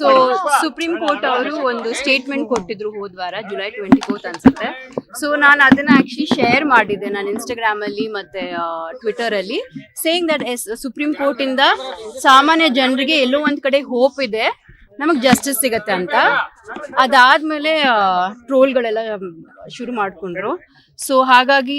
So supreme court ಅವರು ಒಂದು statement ಕೊಟ್ಟಿದ್ರು ಹೋದ್ವಾರ ಜುಲೈ ಟ್ವೆಂಟಿ ಫೋರ್ತ್ ಅನ್ಸುತ್ತೆ. ಸೊ ನಾನು ಅದನ್ನ ಆಕ್ಚುಲಿ ಶೇರ್ ಮಾಡಿದ್ದೆ ನಾನು ಇನ್ಸ್ಟಾಗ್ರಾಮ್ ಅಲ್ಲಿ ಮತ್ತೆ ಟ್ವಿಟರ್ ಅಲ್ಲಿ saying that is supreme court ಇಂದ ಸಾಮಾನ್ಯ ಜನರಿಗೆ ಎಲ್ಲೋ ಒಂದ್ ಕಡೆ ಹೋಪ್ ಇದೆ ನಮಗ್ ಜಸ್ಟಿಸ್ ಸಿಗತ್ತೆ ಅಂತ. ಅದಾದ್ಮೇಲೆ ಟ್ರೋಲ್ಗಳೆಲ್ಲ ಶುರು ಮಾಡ್ಕೊಂಡ್ರು. ಸೊ ಹಾಗಾಗಿ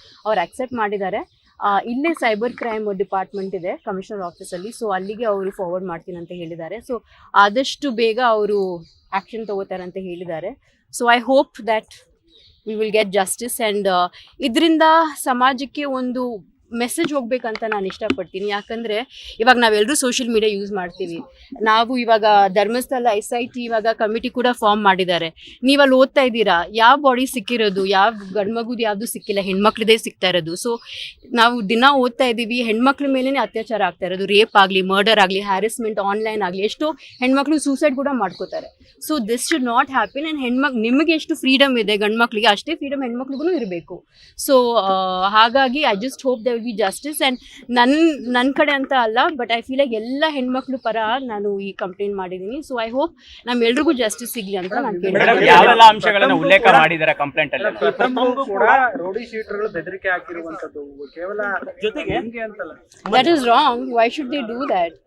ಅವ್ರು ಅಕ್ಸೆಪ್ಟ್ ಮಾಡಿದ್ದಾರೆ. ಇಲ್ಲೇ ಸೈಬರ್ ಕ್ರೈಮ್ ಡಿಪಾರ್ಟ್ಮೆಂಟ್ ಇದೆ ಕಮಿಷನರ್ ಆಫೀಸಲ್ಲಿ ಸೊ ಅಲ್ಲಿಗೆ ಅವರು ಫಾರ್ವರ್ಡ್ ಮಾಡ್ತೀನಿ ಅಂತ ಹೇಳಿದ್ದಾರೆ. ಸೊ ಆದಷ್ಟು ಬೇಗ ಅವರು ಆ್ಯಕ್ಷನ್ ತಗೋತಾರೆ ಅಂತ ಹೇಳಿದ್ದಾರೆ. So I hope that we will get justice and ಇದರಿಂದ ಸಮಾಜಕ್ಕೆ ಒಂದು ಮೆಸೇಜ್ ಹೋಗ್ಬೇಕಂತ ನಾನು ಇಷ್ಟಪಡ್ತೀನಿ. ಯಾಕಂದರೆ ಇವಾಗ ನಾವೆಲ್ಲರೂ ಸೋಷಿಯಲ್ ಮೀಡಿಯಾ ಯೂಸ್ ಮಾಡ್ತೀವಿ. ನಾವು ಇವಾಗ ಧರ್ಮಸ್ಥಳ ಎಸ್ ಐ ಟಿ ಇವಾಗ ಕಮಿಟಿ ಕೂಡ ಫಾರ್ಮ್ ಮಾಡಿದ್ದಾರೆ. ನೀವು ಅಲ್ಲಿ ಓದ್ತಾ ಇದ್ದೀರಾ? ಯಾವ ಬಾಡಿ ಸಿಕ್ಕಿರೋದು? ಯಾವ ಗಂಡ್ಮಗುದು ಯಾವುದು ಸಿಕ್ಕಿಲ್ಲ? ಹೆಣ್ಮಕ್ಳದೇ ಸಿಗ್ತಾ ಇರೋದು. ಸೊ ನಾವು ದಿನ ಓದ್ತಾ ಇದ್ದೀವಿ. ಹೆಣ್ಮಕ್ಳ ಮೇಲೇ ಅತ್ಯಾಚಾರ ಆಗ್ತಾ ಇರೋದು. ರೇಪ್ ಆಗಲಿ ಮರ್ಡರ್ ಆಗಲಿ ಹ್ಯಾರಸ್ಮೆಂಟ್ ಆನ್ಲೈನ್ ಆಗಲಿ, ಎಷ್ಟೋ ಹೆಣ್ಮಕ್ಳು ಸೂಸೈಡ್ ಕೂಡ ಮಾಡ್ಕೋತಾರೆ. So this should not happy and ಹೆಣ್ಮಕ್ ನಿಮಗೆ ಎಷ್ಟು ಫ್ರೀಡಮ್ ಇದೆ ಗಂಡ್ಮಕ್ಳಿಗೆ, ಅಷ್ಟೇ ಫ್ರೀಡಮ್ ಹೆಣ್ಮಕ್ಳಿಗೂ ಇರಬೇಕು. ಸೊ ಹಾಗಾಗಿ I just hope there will be justice and ನನ್ನ ನನ್ನ ಕಡೆ ಅಂತ ಅಲ್ಲ ಬಟ್ ಐ ಫೀಲ್ ಆಗಿ ಎಲ್ಲ ಹೆಣ್ಮಕ್ಳು ಪರ ನಾನು ಈ ಕಂಪ್ಲೇಂಟ್ ಮಾಡಿದ್ದೀನಿ. ಸೊ ಐ ಹೋಪ್ ನಮ್ಮೆಲ್ರಿಗೂ ಜಸ್ಟಿಸ್ ಸಿಗ್ಲಿ ಅಂತ ನಾನು ಯಾವೆಲ್ಲ ಅಂಶಗಳನ್ನ ಉಲ್ಲೇಖ ಮಾಡಿದ್ದಾರೆ ಕಂಪ್ಲೇಂಟ್ ಅಲ್ಲಿ? ಕೂಡ ರೌಡಿ ಶೀಟರ್ಗಳು ಬೆದರಿಕೆ ಹಾಕಿರುವಂತದ್ದು. ಕೇವಲ ಜೊತೆಗೆ that is wrong why should they do that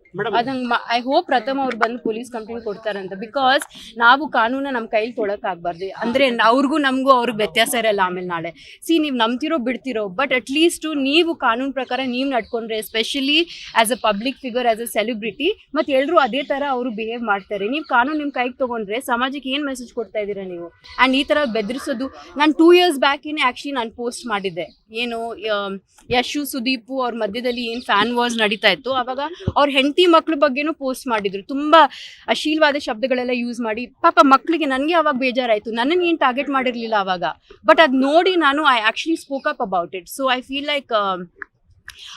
I hope Pratham ಅವ್ರು ಬಂದು ಪೊಲೀಸ್ ಕಂಪ್ಲೇಂಟ್ ಕೊಡ್ತಾರಂತ. ಬಿಕಾಸ್ ನಾವು ಕಾನೂನ ನಮ್ಮ ಕೈಲಿ ತೊಳಕ್ ಆಗ್ಬಾರ್ದು ಅಂದ್ರೆ ಅವ್ರಿಗೂ ನಮಗೂ ಅವ್ರಿಗೆ ವ್ಯತ್ಯಾಸ ಇರಲ್ಲ ಆಮೇಲೆ ನಾಳೆ. ಸಿ ನೀವು ನಂಬ್ತಿರೋ ಬಿಡ್ತಿರೋ ಬಟ್ ಅಟ್ ಲೀಸ್ಟ್ ನೀವು ಕಾನೂನು ಪ್ರಕಾರ ನೀವು ನಡ್ಕೊಂಡ್ರೆ especially as a public figure as a celebrity ಮತ್ತೆ ಎಲ್ಲರೂ ಅದೇ ತರ ಅವರು ಬಿಹೇವ್ ಮಾಡ್ತಾರೆ. ನೀವು ಕಾನೂನು ನಿಮ್ಮ ಕೈಗೆ ತಗೊಂಡ್ರೆ ಸಮಾಜಕ್ಕೆ ಏನು ಮೆಸೇಜ್ ಕೊಡ್ತಾ ಇದ್ದೀರಾ ನೀವು? ಆ್ಯಂಡ್ ಈ ಥರ ಬೆದರಿಸೋದು, ನಾನು ಟೂ ಇಯರ್ಸ್ ಬ್ಯಾಕಿನೇ ಆಕ್ಚುಲಿ ನಾನು ಪೋಸ್ಟ್ ಮಾಡಿದ್ದೆ. ಏನು ಯಶು, ಸುದೀಪು ಅವ್ರ ಮಧ್ಯದಲ್ಲಿ ಏನು ಫ್ಯಾನ್ ವಾರ್ಸ್ ನಡೀತಾ ಇತ್ತು, ಅವಾಗ ಅವ್ರ ಹೆಂಡತಿ ಮಕ್ಳ ಬಗ್ಗೆನೂ ಪೋಸ್ಟ್ ಮಾಡಿದ್ರು. ತುಂಬಾ ಅಶೀಲವಾದ ಶಬ್ದಗಳೆಲ್ಲ ಯೂಸ್ ಮಾಡಿ, ಪಾಪ ಮಕ್ಕಳಿಗೆ ನನಗೆ ಅವಾಗ ಬೇಜಾರಾಯಿತು. ನನ್ನನ್ನು ಏನು ಟಾರ್ಗೆಟ್ ಮಾಡಿರಲಿಲ್ಲ ಅವಾಗ. ಬಟ್ ಅದು ನೋಡಿ ನಾನು I actually spoke up about it so I feel like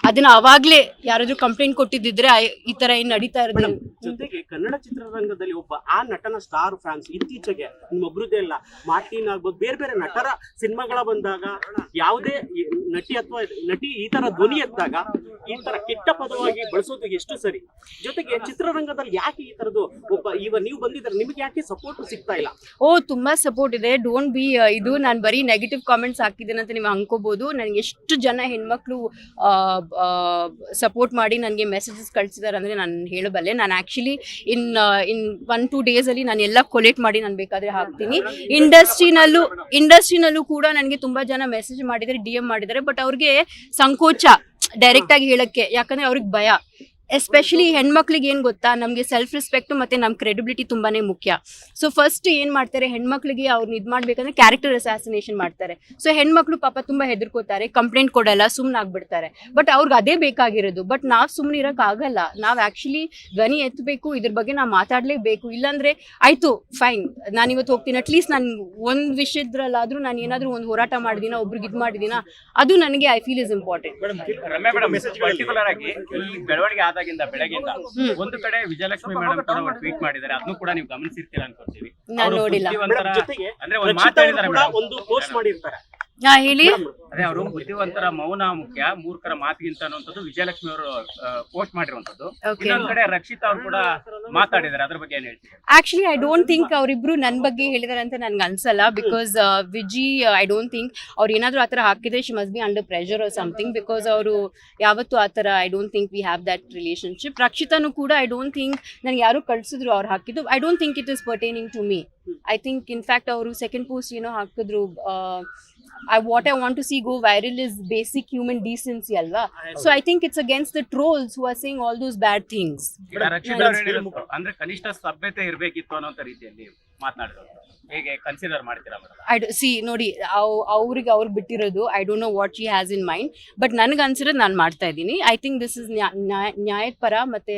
ಅದನ್ನ ಅವಾಗ್ಲೇ ಯಾರಾದ್ರೂ ಕಂಪ್ಲೇಂಟ್ ಕೊಟ್ಟಿದ್ದಿದ್ರೆ ಈ ತರ ಏನ್ ನಡೀತಾ ಇರೋದು ಜೊತೆಗೆ ಕನ್ನಡ ಚಿತ್ರರಂಗದಲ್ಲಿ ಒಬ್ಬ ಆ ನಟನ ಸ್ಟಾರ್ ಫ್ಯಾನ್ಸ್ ಇತ್ತೀಚೆಗೆ ನಿಮ್ಮೊಬ್ರದ್ದೇ ಅಲ್ಲ ಮಾರ್ಟಿನ್ ಆಗ್ಬೋದು, ಬೇರೆ ಬೇರೆ ನಟರ ಸಿನಿಮಾಗಳ ಬಂದಾಗ ಯಾವುದೇ ನಟಿ ಅಥವಾ ನಟಿ ಈ ತರ ಧ್ವನಿ ಎತ್ತಾಗ ಈ ತರ ಕೆಟ್ಟ ಪದವಾಗಿ ಬಳಸೋದು ಎಷ್ಟು ಸರಿ? ಜೊತೆಗೆ ಚಿತ್ರರಂಗದಲ್ಲಿ ಯಾಕೆ ಈ ತರದ್ದು ಒಬ್ಬ ಇವ ನೀವು ಬಂದಿದ್ರೆ ನಿಮ್ಗೆ ಯಾಕೆ ಸಪೋರ್ಟ್ ಸಿಗ್ತಾ ಇಲ್ಲ? ಓ, ತುಂಬಾ ಸಪೋರ್ಟ್ ಇದೆ. ಡೋಂಟ್ ಬಿ ಇದು ನಾನು ಬರೀ ನೆಗೆಟಿವ್ ಕಾಮೆಂಟ್ಸ್ ಹಾಕಿದ್ದೇನೆ ಅಂತ ನೀವು ಅನ್ಕೋಬಹುದು ನನಗೆ ಎಷ್ಟು ಜನ ಹೆಣ್ಮಕ್ಳು ಸಪೋರ್ಟ್ ಮಾಡಿ ನನಗೆ ಮೆಸೇಜಸ್ ಕಳ್ಸಿದ್ದಾರೆ ಅಂದರೆ ನಾನು ಹೇಳಬಲ್ಲೆ. ನಾನು actually in in one two ಡೇಸಲ್ಲಿ ನಾನು ಎಲ್ಲ ಕೊಲೆಕ್ಟ್ ಮಾಡಿ ನಾನು ಬೇಕಾದರೆ ಹಾಕ್ತೀನಿ. ಇಂಡಸ್ಟ್ರಿನಲ್ಲೂ ಇಂಡಸ್ಟ್ರಿನಲ್ಲೂ ಕೂಡ ನನಗೆ ತುಂಬ ಜನ ಮೆಸೇಜ್ ಮಾಡಿದ್ದಾರೆ ಡಿ ಎಂ ಮಾಡಿದ್ದಾರೆ. ಬಟ್ ಅವ್ರಿಗೆ ಸಂಕೋಚ ಡೈರೆಕ್ಟ್ ಆಗಿ ಹೇಳಕ್ಕೆ ಯಾಕಂದ್ರೆ ಅವ್ರಿಗೆ ಭಯ. ಎಸ್ಪೆಷಲಿ ಹೆಣ್ಮಕ್ಳಿಗೆ ಏನು ಗೊತ್ತಾ? ನಮಗೆ ಸೆಲ್ಫ್ ರೆಸ್ಪೆಕ್ಟ್ ಮತ್ತು ನಮ್ಮ ಕ್ರೆಡಿಬಿಲಿಟಿ ತುಂಬಾ ಮುಖ್ಯ. ಸೊ ಫಸ್ಟ್ ಏನು ಮಾಡ್ತಾರೆ? ಹೆಣ್ಮಕ್ಳಿಗೆ ಅವ್ರನ್ನ ಇದು ಮಾಡ್ಬೇಕಂದ್ರೆ ಕ್ಯಾರೆಕ್ಟರ್ ಅಸಾಸಿನೇಷನ್ ಮಾಡ್ತಾರೆ. ಸೊ ಹೆಣ್ಮಕ್ಳು ಪಾಪ ತುಂಬ ಹೆದರ್ಕೋತಾರೆ ಕಂಪ್ಲೇಂಟ್ ಕೊಡಲ್ಲ ಸುಮ್ಮನೆ ಆಗ್ಬಿಡ್ತಾರೆ ಬಟ್ ಅವ್ರಿಗೆ ಅದೇ ಬೇಕಾಗಿರೋದು. ಬಟ್ ನಾವು ಸುಮ್ಮನೆ ಇರೋಕ್ಕಾಗಲ್ಲ ನಾವು ಆ್ಯಕ್ಚುಲಿ ಧ್ವನಿ ಎತ್ತಬೇಕು ಇದ್ರ ಬಗ್ಗೆ ನಾವು ಮಾತಾಡಲೇಬೇಕು. ಇಲ್ಲಾಂದರೆ ಆಯಿತು ಫೈನ್ ನಾನು ಇವತ್ತು ಹೋಗ್ತೀನಿ. ಅಟ್ಲೀಸ್ಟ್ ನಾನು ಒಂದು ವಿಷಯದ್ರಲ್ಲಾದರೂ ನಾನು ಏನಾದರೂ ಒಂದು ಹೋರಾಟ ಮಾಡಿದಿನ ಒಬ್ರಿಗೆ ಇದು ಮಾಡಿದಿನ? ಅದು ನನಗೆ I feel is important Ramya message particular ಆಗಿ ಈ ಬೆಳವಣಿಗೆ ಆದಾಗಿಂದ ಬೆಳಗ್ಗೆಯಿಂದ ಒಂದು ಕಡೆ ವಿಜಯಲಕ್ಷ್ಮಿ ಮೇಡಮ್ ಕೂಡ ಒಂದು ಟ್ವೀಟ್ ಮಾಡಿದ್ದಾರೆ. ಅದನ್ನು ಕೂಡ ನೀವು ಗಮನಿಸಿರ್ತೀರ ಅನ್ಕೋತೀವಿ ನೋಡಿಲ್ಲ. ಅಂದ್ರೆ ಒಂದು ಮಾತಾಡಿದ್ದಾರೆ ಮೇಡಮ್. ಒಂದು ಪೋಸ್ಟ್ ಮಾಡಿರ್ತಾರೆ. ಹಾ ಹೇಳಿ. ಅದೇ ಅವರು ಬುದ್ಧಿವಂತರ ಮೌನ ಮುಖ್ಯ ಮೂರ್ಖರ ಮಾತಿಗಿಂತ ಅನ್ನುವಂಥದ್ದು ವಿಜಯಲಕ್ಷ್ಮಿ ಅವರು ಪೋಸ್ಟ್ ಮಾಡಿರುವಂತದ್ದು. ಇನ್ನೊಂದ್ ಕಡೆ ರಕ್ಷಿತ್ ಅವರು ಕೂಡ ಮಾತಾಡಿದ್ದಾರೆ. ಅದ್ರ ಬಗ್ಗೆ ಏನ್ ಹೇಳ್ತೀವಿ ಆಕ್ಚುಲಿ ಐ ಡೋಂಟ್ ಥಿಂಕ್ ಅವರಿಬ್ರು ನನ್ನ ಬಗ್ಗೆ ಹೇಳಿದಾರೆ ಅಂತ ನನ್ಗೆ ಅನ್ಸಲ್ಲ because Viji I don't think ಅವ್ರು ಏನಾದ್ರು ಆತರ ಹಾಕಿದ್ರೆ she must be under pressure or something because ಅವರು ಯಾವತ್ತು ಆತರ I don't think we have that relationship ರಕ್ಷಿತಾನು ಕೂಡ ಐ ಡೋಂಟ್ ಥಿಂಕ್ ನನಗೆ ಯಾರು ಕಳ್ಸಿದ್ರು ಅವ್ರು ಹಾಕಿದ್ದು. I don't think it is pertaining to me I think in fact ಅವರು ಸೆಕೆಂಡ್ ಪೋಸ್ಟ್ ಏನೋ ಹಾಕಿದ್ರು I what I want to see go viral is basic human decency ಅಲ್ವಾ so I think it's against the trolls who are saying all those bad things Rakshit ಅವರು ಹೇಳಿದ್ರು ಅಂದ್ರೆ ಕನಿಷ್ಠ ಸಭ್ಯತೆ ಇರ್ಬೇಕಿತ್ತು ಅನ್ನೋ ರೀತಿಯಲ್ಲಿ. ಮಾತನಾಡಿದ್ರು ಹೇಗೆ ಕನ್ಸಿಡರ್ ಮಾಡ್ತೀರಾ ಮೇಡಮ್ ಐ ಸಿ ನೋಡಿ ಅವ್- ಅವ್ರಿಗೆ ಅವ್ರು ಬಿಟ್ಟಿರೋದು I don't know what she has in mind but ನನಗೆ ಅನ್ಸಿರೋದು ನಾನು ಮಾಡ್ತಾ ಇದ್ದೀನಿ. ಐ ಥಿಂಕ್ ದಿಸ್ ಇಸ್ ನ್ಯಾಯದ ಪರ ಮತ್ತೆ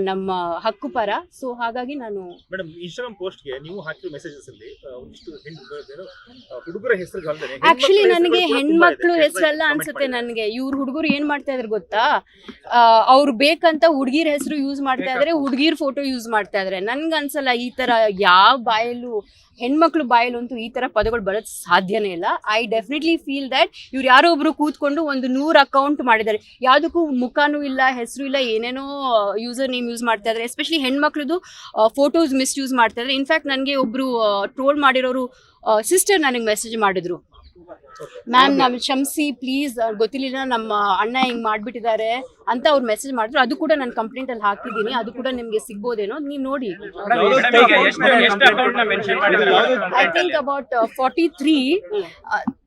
ನಮ್ಮ ಹಕ್ಕು ಪರ. ಸೊ ಹಾಗಾಗಿ ನಾನು ಮೇಡಮ್ ಇನ್ಸ್ಟಾಗ್ರಾಮ್ ಪೋಸ್ಟ್ಗೆ ನೀವು ಹಾಕಿರೋ ಮೆಸೇಜಸ್ ಅಲ್ಲಿ ಆ, ಒಂದಿಷ್ಟು ಹೆಣ್ಣು ಏನು, ಆ, ಹುಡುಗರ ಹೆಸರು ಅಲ್ಲದೆ ಆಕ್ಚುಲಿ ನನಗೆ ಹೆಣ್ಮಕ್ಳು ಹೆಸರೆಲ್ಲ ಅನ್ಸುತ್ತೆ ನನಗೆ. ಇವ್ರ ಹುಡುಗರು ಏನ್ ಮಾಡ್ತಾ ಇದಾರೆ ಗೊತ್ತಾ? ಅವ್ರು ಬೇಕಂತ ಹುಡುಗಿರ ಹೆಸರು ಯೂಸ್ ಮಾಡ್ತಾ ಇದ್ರೆ ಹುಡುಗಿರ್ ಫೋಟೋ ಯೂಸ್ ಮಾಡ್ತಾ ಇದ್ರೆ. ನನ್ಗೆ ಅನ್ಸಲ್ಲ ಈ ತರ ಯಾವ ಬಾಯಲ್ಲೂ, ಹೆಣ್ಮಕ್ಳು ಬಾಯಲ್ಲಂತೂ ಈ ತರ ಪದಗಳು ಬರೋದ್ ಸಾಧ್ಯನೇ ಇಲ್ಲ. ಐ ಡೆಫಿನೆಟ್ಲಿ ಫೀಲ್ ದಟ್ ಇವ್ರು ಯಾರೋ ಒಬ್ರು ಕೂತ್ಕೊಂಡು ಒಂದು ನೂರು ಅಕೌಂಟ್ ಮಾಡಿದ್ದಾರೆ. ಯಾವುದಕ್ಕೂ ಮುಖನೂ ಇಲ್ಲ, ಹೆಸರು ಇಲ್ಲ, ಏನೇನೋ ಯೂಸರ್ ನೇಮ್ ಯೂಸ್ ಮಾಡ್ತಾ ಇದ್ದಾರೆ ಎಸ್ಪೆಷಲಿ ಹೆಣ್ಮಕ್ಳದು ಫೋಟೋಸ್ ಮಿಸ್ ಯೂಸ್ ಮಾಡ್ತಾ ಇದ್ದಾರೆ ಇನ್ಫ್ಯಾಕ್ಟ್ ನನಗೆ ಒಬ್ಬರು ಟ್ರೋಲ್ ಮಾಡಿರೋರು ಸಿಸ್ಟರ್ ನನಗೆ ಮೆಸೇಜ್ ಮಾಡಿದ್ರು. ಮ್ಯಾಮ್ ನಮ್ ಕ್ಷಮಿಸಿ ಪ್ಲೀಸ್ ಗೊತ್ತಿರ್ಲಿಲ್ಲ ನಮ್ಮ ಅಣ್ಣ ಹಿಂಗ್ ಮಾಡ್ಬಿಟ್ಟಿದ್ದಾರೆ ಅಂತ ಅವ್ರು ಮೆಸೇಜ್ ಮಾಡಿದ್ರು. ಅದು ಕೂಡ ನಾನು ಕಂಪ್ಲೇಂಟ್ ಅಲ್ಲಿ ಹಾಕಿದ್ದೀನಿ. ಅದು ಕೂಡ ನಿಮ್ಗೆ ಸಿಗ್ಬೋದೇನೋ? ನೀವು ನೋಡಿ. I think about forty three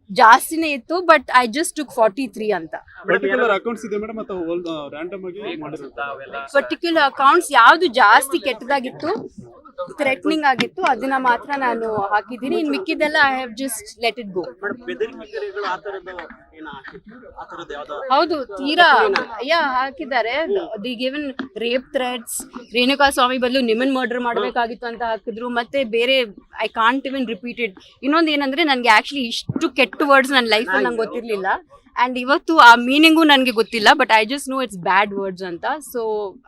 ಜಾಸ್ತಿನೇ ಇತ್ತು but I just took forty three ಅಂತ. ಪರ್ಟಿಕ್ಯುಲರ್ ಅಕೌಂಟ್ಸ್ ಇದೆ ಮೇಡಮ್ ರ್ಯಾಂಡಮ್ ಆಗಿ ಪರ್ಟಿಕ್ಯುಲರ್ ಅಕೌಂಟ್ಸ್ ಯಾವ್ದು ಜಾಸ್ತಿ ಕೆಟ್ಟದಾಗಿತ್ತು ಥ್ರೆಟ್ನಿಂಗ್ ಆಗಿತ್ತು ಅದನ್ನ ಮಾತ್ರ ನಾನು ಹಾಕಿದ್ದೀನಿ. ಇನ್ ಮಿಕ್ಕಿದ್ದೆಲ್ಲ I have just let it go ಹೌದು ತೀರಾ ಯಾ ಹಾಕಿದ್ದಾರೆ. The given rape threads Renuka Swamy ಬದಲು ನಿಮ್ಮನ್ ಮರ್ಡರ್ ಮಾಡಬೇಕಾಗಿತ್ತು ಅಂತ ಹಾಕಿದ್ರು. ಮತ್ತೆ ಬೇರೆ ಐ ಕಾಂಟ್ ಇವನ್ ರಿಪೀಟೆಡ್ ಇನ್ನೊಂದು ಏನಂದ್ರೆ ನನಗೆ ಆಕ್ಚುಲಿ ಇಷ್ಟು ಕೆಟ್ಟ ವರ್ಡ್ಸ್ ನನ್ನ ಲೈಫಲ್ಲಿ ನಂಗೆ ಗೊತ್ತಿರಲಿಲ್ಲ. ಅಂಡ್ ಇವತ್ತು ಆ ಮೀನಿಂಗು ನನಗೆ ಗೊತ್ತಿಲ್ಲ but I just know it's bad words ಅಂತ. ಸೊ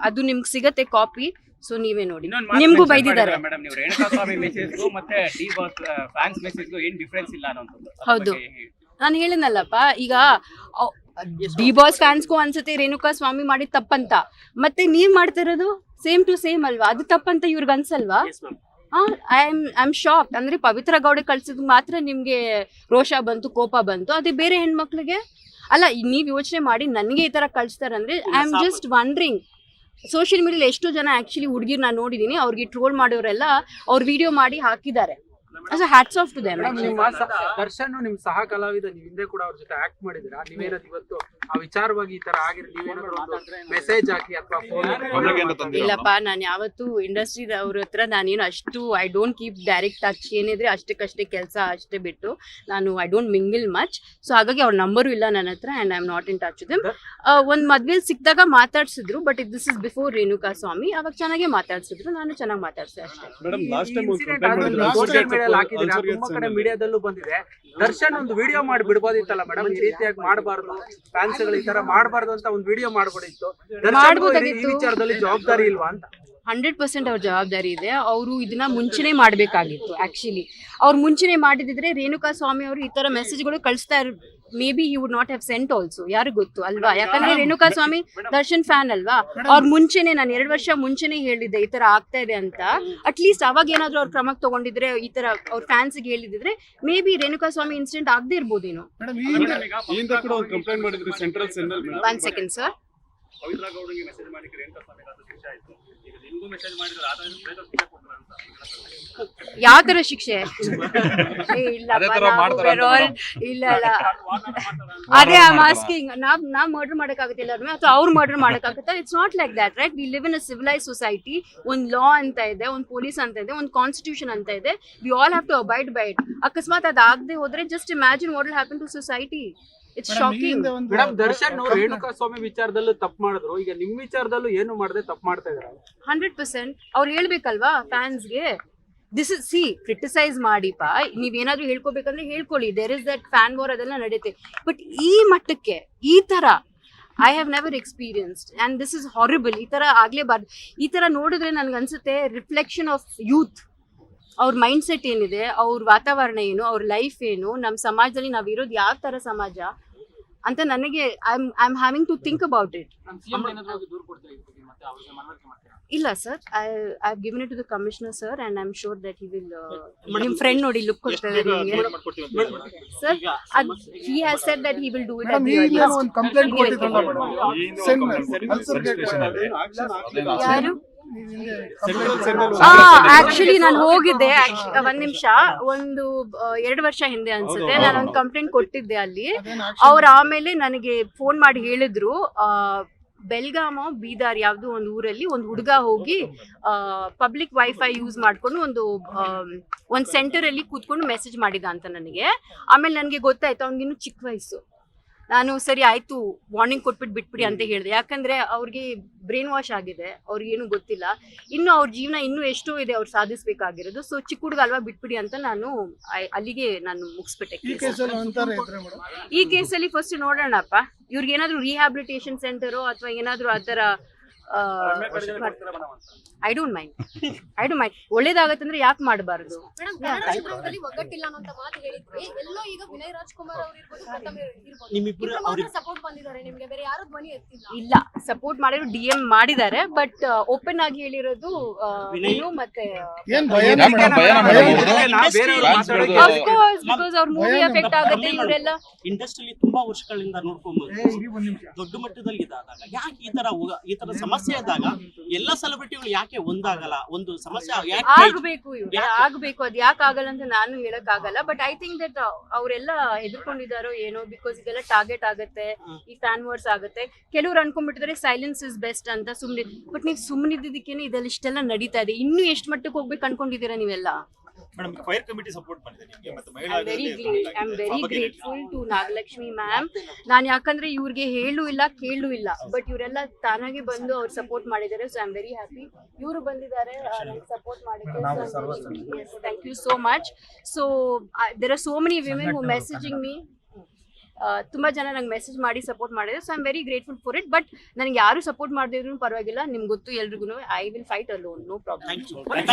ಅದು ನಿಮ್ಗೆ ಸಿಗತ್ತೆ ಕಾಪಿ ಸೊ ನೀವೇ ನೋಡಿ. ನಿಮ್ಗೂ ಬೈದಿದ್ದಾರೆ. ಮೇಡಮ್ ನೀವು ರೇಣುಕಾ ಸ್ವಾಮಿ ಮೆಸೇಜ್ಗೂ ಮತ್ತೆ ಡಿ ಬಾಸ್ ಫ್ಯಾನ್ಸ್ ಮೆಸೇಜ್ಗೂ ಏನ್ ಡಿಫ್ರೆನ್ಸ್ ಇಲ್ಲ ಅನ್ನೋದು. ಹೌದು. ನಾನು ಹೇಳಿದ್ನಲ್ಲಪ್ಪ ಈಗ ಡಿ ಬಾಸ್ ಫ್ಯಾನ್ಸ್ಗೂ ಅನ್ಸುತ್ತೆ ರೇಣುಕಾ ಸ್ವಾಮಿ ಮಾಡಿ ತಪ್ಪಂತ. ಮತ್ತೆ ನೀವ್ ಮಾಡ್ತಿರೋದು ಸೇಮ್ ಟು ಸೇಮ್ ಅಲ್ವಾ? ಅದು ತಪ್ಪಂತ ಇವ್ರಿಗೆ ಅನ್ಸಲ್ವಾ? I am I am shock ಅಂದ್ರೆ ಪವಿತ್ರ ಗೌಡ ಕಳ್ಸಿದ್ ಮಾತ್ರ ನಿಮ್ಗೆ ರೋಷ ಬಂತು ಕೋಪ ಬಂತು. ಅದೇ ಬೇರೆ ಹೆಣ್ಮಕ್ಳಿಗೆ? ಅಲ್ಲ ನೀವ್ ಯೋಚನೆ ಮಾಡಿ ನನಗೆ ಈ ತರ ಕಳ್ಸ್ತಾರಂದ್ರೆ I am just wondering social ಮೀಡಿಯಲ್ಲಿ ಎಷ್ಟೋ ಜನ ಆಕ್ಚುಲಿ ಹುಡುಗಿರ್ ನಾನು ನೋಡಿದೀನಿ ಅವ್ರಿಗೆ ಟ್ರೋಲ್ ಮಾಡೋರೆಲ್ಲ ಅವ್ರ ವಿಡಿಯೋ ಮಾಡಿ ಹಾಕಿದ್ದಾರೆ. ಹ್ಯಾಟ್ಸ್ ಆಫ್ ಟು ದೇಮ್ ನಿಮ್ಮ ದರ್ಶನ್ ನಿಮ್ ಸಹ ಕಲಾವಿದ ನೀವ್ ಹಿಂದೆ ಕೂಡ ಅವ್ರ ಜೊತೆ ಆಕ್ಟ್ ಮಾಡಿದಿರಾ ನೀವೇನಾದ್ರು ಇವತ್ತು. ಆ ವಿಚಾರವಾಗಿ ಈ ತರ ಆಗಿರೋ ನೀವೇನಾದ್ರು ಒಂದು ಮೆಸೇಜ್ ಹಾಕಿ ಅಥವಾ ಫೋನ್ ತಂದಿಲ್ಲ ಇಲ್ಲಪ್ಪ ನಾನು ಯಾವತ್ತು ಇಂಡಸ್ಟ್ರಿ ಅವ್ರ ಹತ್ರ ನಾನೇನು ಅಷ್ಟು I don't keep direct touch ಏನಿದ್ರೆ ಅಷ್ಟಕ್ಕಷ್ಟೇ ಕೆಲಸ ಅಷ್ಟೇ ಬಿಟ್ಟು ನಾನು I don't mingle much so ಹಾಗಾಗಿ ಅವ್ರ ನಂಬರು ಇಲ್ಲ ನನ್ನ ಹತ್ರ and I am not in touch them ಒಂದು ಮದ್ವೆಲಿ ಸಿಕ್ಕಿದಾಗ ಮಾತಾಡ್ಸಿದ್ರು but this is before Renuka Swamy ಅವಾಗ ಚೆನ್ನಾಗೇ ಮಾತಾಡ್ಸಿದ್ರು. ನಾನು ಚೆನ್ನಾಗಿ ಮಾತಾಡ್ಸಿದೆ ಅಷ್ಟೇ. ಹಾಕಿದ್ರೆ? ತುಂಬಾ ಕಡೆ ಮೀಡಿಯಾದಲ್ಲೂ ಬಂದಿದೆ. ದರ್ಶನ್ ಒಂದು ವಿಡಿಯೋ ಮಾಡಿ ಬಿಡ್ಬೋದಿತ್ತಲ್ಲ ಮೇಡಮ್ ಈ ರೀತಿಯಾಗಿ ಮಾಡಬಾರ್ದು. ಫ್ಯಾನ್ಸ್ಗಳು ಈ ತರ ಮಾಡಬಾರ್ದು ಅಂತ ಒಂದು ವಿಡಿಯೋ ಮಾಡ್ಬೋದಿತ್ತು ದರ್ಶನ್ ಈ. ವಿಚಾರದಲ್ಲಿ ಜವಾಬ್ದಾರಿ ಇಲ್ವಾ ಅಂತ? ಹಂಡ್ರೆಡ್ ಪರ್ಸೆಂಟ್ ಅವ್ರ ಜವಾಬ್ದಾರಿ ಇದೆ. ಅವರು ಇದನ್ನ ಮುಂಚೆನೆ ಮಾಡಬೇಕಾಗಿತ್ತು ಆಕ್ಚುಲಿ ಅವ್ರು ಮುಂಚೆನೆ ಮಾಡಿದಿದ್ರೆ ರೇಣುಕಾ ಸ್ವಾಮಿ ಅವರು ಈ ತರ ಮೆಸೇಜ್ಗಳು ಕಳಿಸ್ತಾ ಇರ್ maybe you would not have sent also ಯಾರು ಗೊತ್ತು ಅಲ್ವಾ ಯಾಕಂದ್ರೆ ರೇಣುಕಾ ಸ್ವಾಮಿ ದರ್ಶನ್ ಫ್ಯಾನ್ ಅಲ್ವಾ ಅವ್ರ ಮುಂಚೆನೆ ನಾನು ಎರಡು ವರ್ಷ ಮುಂಚೆನೆ ಹೇಳಿದ್ದೆ ಈ ತರ ಆಗ್ತಾ ಇದೆ ಅಂತ ಅಟ್ ಲೀಸ್ಟ್ ಅವಾಗ ಏನಾದ್ರು ಅವ್ರ ಕ್ರಮಕ್ಕೆ ತಗೊಂಡಿದ್ರೆ ಈ ತರ ಅವ್ರ ಫ್ಯಾನ್ಸ್ಗೆ ಹೇಳಿದಿದ್ರೆ maybe Renuka Swamy incident ಆಗದೆ ಇರ್ಬೋದೇನೋ ಈ ಹಿಂದೆ ಕೂಡ ಕಂಪ್ಲೇಂಟ್ ಮಾಡಿದ್ರು central central one second sir Pavithra ಗೌಡಂಗೆ message ಮಾಡಿದ್ರೆ ಎಂತ ಸಮಯ ಆಯ್ತು ಈಗ ನಿಮ್ಗೂ ಮೆಸೇಜ್ ಮಾಡಿದ್ರೆ ಆದ್ರೆ ಬೇಗ ಶಿಕ್ಷೆ ಕೊಡ್ತಾರೆ ಅಂತ ಯಾವ ತರ ಶಿಕ್ಷೆ we're ಇಲ್ಲ ಇಲ್ಲ. ಅದೇ ಮಾಸ್ಕಿಂಗ್ ಆಸ್ಕಿಂಗ್ ನಾವ್ ನಾವ್ ಮರ್ಡರ್ ಮಾಡಕ್ಕಾಗುತ್ತಿಲ್ಲ ಅಥವಾ ಅವ್ರು murder ಮಾಡಕ್ಕಾಗುತ್ತಾ? It's not like that right we live in a civilise society ಒಂದ್ ಲಾ ಅಂತ ಇದೆ ಒಂದ್ ಪೊಲೀಸ್ ಅಂತ ಇದೆ ಒಂದ್ ಕಾನ್ಸ್ಟಿಟ್ಯೂಷನ್ ಅಂತ ಇದೆ. We all have to abide by it ಅಕಸ್ಮಾತ್ ಅದಾಗದೆ ಹೋದ್ರೆ just imagine what happen to society it's shocking madam Darshan Renuka Swamy ವಿಚಾರದಲ್ಲೂ ತಪ್ಪು ಮಾಡಿದ್ರು. ಈಗ ನಿಮ್ ವಿಚಾರದಲ್ಲೂ ಏನು ಮಾಡದೆ ತಪ್ಪು ಮಾಡ್ತಾ ಇದ್ದಾರೆ ಹಂಡ್ರೆಡ್ ಪರ್ಸೆಂಟ್ ಅವ್ರು ಹೇಳ್ಬೇಕಲ್ವಾ ಫ್ಯಾನ್ಸ್ಗೆ ದಿಸ್ ಇಸ್ ಸಿ ಕ್ರಿಟಿಸೈಸ್ ಮಾಡಿಪ ನೀವೇನಾದ್ರೂ ಹೇಳ್ಕೋಬೇಕಂದ್ರೆ ಹೇಳ್ಕೊಳ್ಳಿ. There is that fan war ಅದೆಲ್ಲ ನಡೆಯುತ್ತೆ ಬಟ್ ಈ ಮಟ್ಟಕ್ಕೆ, ಈ ತರ I have never experienced and this is horrible ಈ ಥರ ಆಗ್ಲೇಬಾರ್ದು. ಈ ಥರ ನೋಡಿದ್ರೆ ನನಗನ್ಸುತ್ತೆ ರಿಫ್ಲೆಕ್ಷನ್ ಆಫ್ ಯೂತ್ ಅವ್ರ ಮೈಂಡ್ ಸೆಟ್ ಏನಿದೆ, ಅವ್ರ ವಾತಾವರಣ ಏನು, ಅವ್ರ ಲೈಫ್ ಏನು ನಮ್ಮ ಸಮಾಜದಲ್ಲಿ ನಾವು ಇರೋದು ಯಾವ ಥರ ಸಮಾಜ? ಅಂತ ನನಗೆ I am I am having to think about it ಇಲ್ಲ sir I I given it to the commissioner sir and I am sure that he will ನಿಮ್ಮ ಫ್ರೆಂಡ್ ನೋಡಿ ಲುಕ್ ಕೊಡ್ತಾರೆ ಸರ್ ಅದ್ he has said that he will do it ಒಂದು complaint ಕೊಟ್ಟಿದ್ರಲ್ಲ ಯಾರು central ಆ actually ನಾನು ಹೋಗಿದ್ದೆ ಒಂದ್ ನಿಮಿಷ ಒಂದು ಎರಡು ವರ್ಷ ಹಿಂದೆ ಅನ್ಸುತ್ತೆ ನಾನು ಒಂದು ಕಂಪ್ಲೇಂಟ್ ಕೊಟ್ಟಿದ್ದೆ ಅಲ್ಲಿ. ಅವ್ರು ಆಮೇಲೆ ನನಗೆ ಫೋನ್ ಮಾಡಿ ಹೇಳಿದ್ರು ಬೆಲ್ಗಾಮ ಬೀದಾರ್ ಯಾವ್ದು ಒಂದು ಊರಲ್ಲಿ ಒಂದು ಹುಡುಗ ಹೋಗಿ ಪಬ್ಲಿಕ್ ವೈಫೈ ಯೂಸ್ ಮಾಡ್ಕೊಂಡು ಒಂದು ಒಂದು ಒಂದ್ ಸೆಂಟರ್ ಅಲ್ಲಿ ಕೂತ್ಕೊಂಡು ಮೆಸೇಜ್ ಮಾಡಿದ ಅಂತ ನನಗೆ. ಆಮೇಲೆ ನನಗೆ ಗೊತ್ತಾಯ್ತು ಅವನಿಗಿನ್ನು ಚಿಕ್ಕ ವಯಸ್ಸು. ನಾನು ಸರಿ ಆಯ್ತು ವಾರ್ನಿಂಗ್ ಕೊಟ್ಬಿಟ್ಟು ಬಿಟ್ಬಿಡಿ ಅಂತ ಹೇಳಿದೆ. ಯಾಕಂದ್ರೆ ಅವ್ರಿಗೆ ಬ್ರೈನ್ ವಾಶ್ ಆಗಿದೆ ಅವ್ರಿಗೇನು ಗೊತ್ತಿಲ್ಲ. ಇನ್ನು ಅವ್ರ ಜೀವನ ಇನ್ನೂ ಎಷ್ಟೋ ಇದೆ ಅವ್ರು ಸಾಧಿಸ್ಬೇಕಾಗಿರೋದು. ಸೊ ಚಿಕ್ಕ ಹುಡುಗ ಅಲ್ವಾ ಬಿಟ್ಬಿಡಿ ಅಂತ ನಾನು ಅಲ್ಲಿಗೆ ನಾನು ಮುಗಿಸ್ಬಿಟ್ಟೆ ಈ ಕೇಸಲ್ಲಿ ಫಸ್ಟ್ ನೋಡೋಣಪ್ಪ. ಇವ್ರಿಗೆ ಏನಾದ್ರು ರಿಹ್ಯಾಬಿಲಿಟೇಷನ್ ಸೆಂಟರು ಅಥವಾ ಏನಾದ್ರು ಆ ಥರ I don't mind I don't mind ಒಳ್ಳೇದಾಗತ್ತಂದ್ರೆ ಯಾಕೆ ಮಾಡಬಾರದು? ಒಗ್ಗಟ್ಟಿಲ್ಲ ಅನ್ನೋ ಮಾತು ಹೇಳಿದ್ವಿ. ಎಲ್ಲೋ ಈಗ ವಿನಯ್ ರಾಜ್ಕುಮಾರ್ ಅವ್ರು ಇರ್ಬೋದು ಸಪೋರ್ಟ್ ಬಂದಿದ್ದಾರೆ ನಿಮ್ಗೆ. ಬೇರೆ ಯಾರು ಧ್ವನಿ ಎತ್ತಿಲ್ಲ. ಇಲ್ಲ ಸಪೋರ್ಟ್ ಮಾಡಿದ್ರು ಡಿ ಎಂ ಮಾಡಿದ್ದಾರೆ ಬಟ್ ಓಪನ್ ಆಗಿ ಹೇಳಿರೋದು ಮತ್ತೆ ಬಿಕಾಸ್ ಅವ್ರ ಮೂವಿ ಭಯ ಎಫೆಕ್ಟ್ ಆಗುತ್ತೆ ಇವರೆಲ್ಲ. ಇಂಡಸ್ಟ್ರಿಯಲ್ಲಿ ತುಂಬಾ ವರ್ಷಗಳಿಂದ ನೋಡ್ಕೊಂಡು ದೊಡ್ಡ ಮಟ್ಟದಲ್ಲಿ ಇದಾದಾಗ ಯಾಕೆ ಈ ತರ ಈ ತರ ಸಮಸ್ಯೆ ಆದಾಗ ಎಲ್ಲ ಸೆಲೆಬ್ರಿಟಿಗಳು ಯಾಕೆ ಒಂದಾಗಲ್ಲ? ಒಂದು ಸಮಸ್ಯೆ ಆಗಬೇಕು ಆಗ್ಬೇಕು. ಅದ್ ಯಾಕೆ ಆಗಲ್ಲ ಅಂತ ನಾನು ಹೇಳಕ್ ಆಗಲ್ಲ. ಬಟ್ ಐ ಥಿಂಕ್ ದಟ್ ಅವರೆಲ್ಲ ಹೆದರ್ಕೊಂಡಿದಾರೋ ಏನೋ ಬಿಕಾಸ್ ಇದೆಲ್ಲ ಟಾರ್ಗೆಟ್ ಆಗುತ್ತೆ. ಈ ಫ್ಯಾನ್ ವರ್ಸ್ ಆಗುತ್ತೆ. ಕೆಲವ್ರು ಅನ್ಕೊಂಡ್ಬಿಟ್ಟಿದ್ರೆ ಸೈಲೆನ್ಸ್ ಇಸ್ ಬೆಸ್ಟ್ ಅಂತ ಸುಮ್ನೆ ಬಟ್ ನೀವು ಸುಮ್ಮನಿದ್ದಕ್ಕೇನೆ ಇದೆಲ್ಲ ಇಷ್ಟೆಲ್ಲ ನಡೀತಾ ಇದೆ. ಇನ್ನು ಎಷ್ಟು ಮಟ್ಟಕ್ಕೆ ಹೋಗ್ಬೇಕು ಅನ್ಕೊಂಡಿದ್ದೀರಾ ನೀವೆಲ್ಲ? ಮೇಡಮ್ ಫೈರ್ ಕಮಿಟಿ ಸಪೋರ್ಟ್ ಮಾಡಿದೆ ನಿಮಗೆ ಮತ್ತೆ ಮಹಿಳಾ I I am very grateful to Nagalakshmi ma'am ನಾನು ಯಾಕಂದ್ರೆ ಇವ್ರಿಗೆ ಹೇಳು ಇಲ್ಲ ಕೇಳು ಇಲ್ಲ. ಬಟ್ ಇವರೆಲ್ಲ ತಾನಾಗಿ ಬಂದು ಅವ್ರು ಸಪೋರ್ಟ್ ಮಾಡಿದ್ದಾರೆ so I am very happy ಇವರು ಬಂದಿದ್ದಾರೆ ಸಪೋರ್ಟ್ ಮಾಡಿದ್ದಾರೆ thank you so much so there are so many women who messaging me ತುಂಬಾ ಜನ ನಂಗೆ ಮೆಸೇಜ್ ಮಾಡಿ ಸಪೋರ್ಟ್ ಮಾಡಿದ್ರು so I'm am very grateful for it but ನನಗೆ ಯಾರು ಸಪೋರ್ಟ್ ಮಾಡಿದ್ರು ಪರವಾಗಿಲ್ಲ ನಿಮ್ಗೆ ಗೊತ್ತು ಎಲ್ರಿಗೂ I will fight alone no problem.